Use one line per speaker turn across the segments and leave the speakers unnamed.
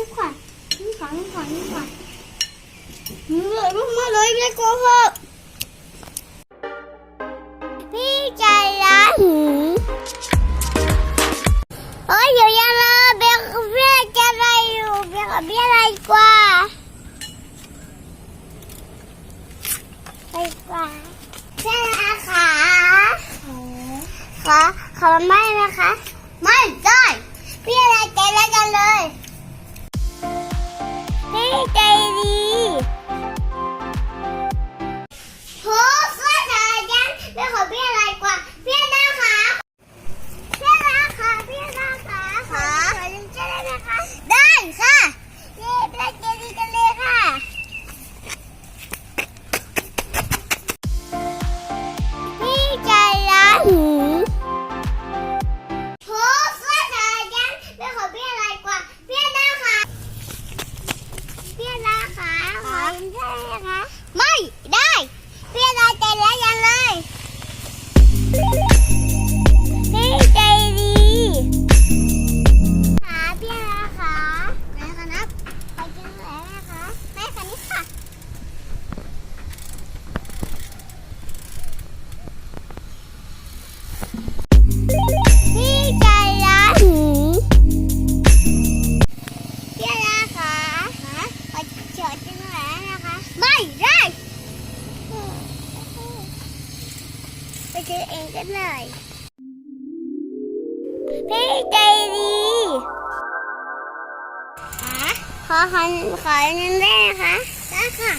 เบียร์ขอนี่ก่อนนี่ขอนี่ขอนี่ก่อนเหนื่อยมาเลยไม่กลัวเหอพี่ใจร้ายหือโอ้ยอยู่ยังเลยเบียร์เบียร์จะอะไรอยู่เบียร์เบียร์อะไรกว่าไปกว่าใช่ไหมคะขอขอไม่ไหมคะ ไม่ได้พี่อะไรใจแล้วกันเลย คะ ไม่ได้พี่ราใจร้ายยังเลย ซื้อเองกันเลยพี่ใจดีขอขอขอเงินได้ไหมคะได้ค่ะ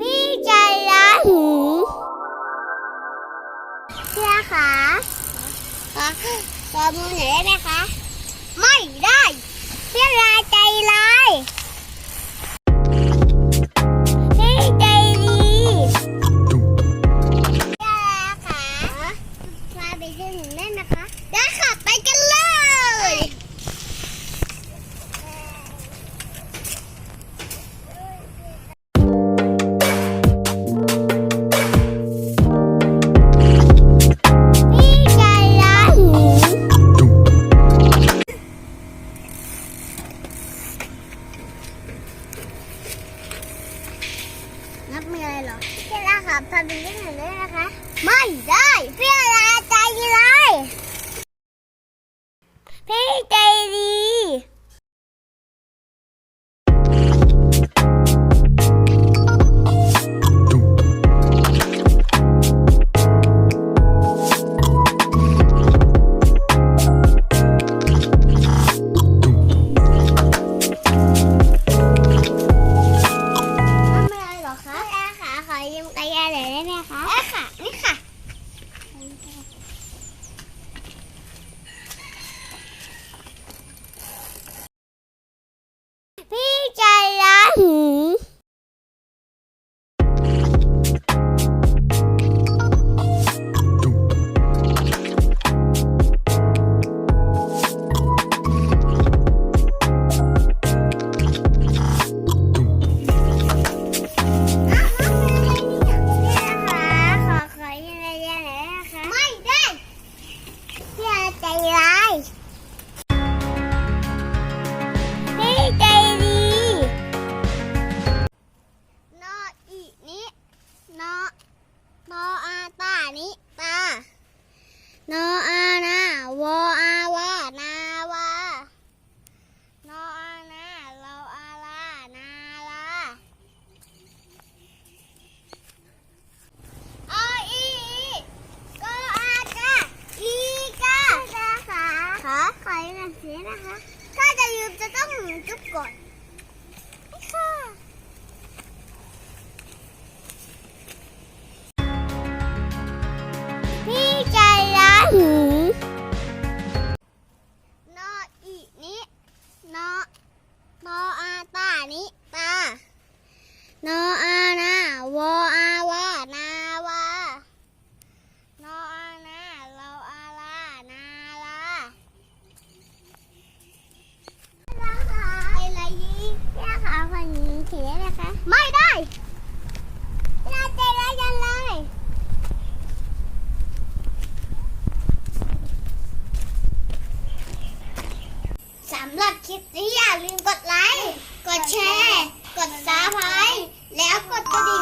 พี่ใจร้ายหือพี่ราคะขอขอมือหน่อยได้ไหมคะ ไม่ได้เพี่อราใจร้าย ม ลืมกดไลค์ กดแชร์ กดซับสไครต์แล้วกดกระดิ่ง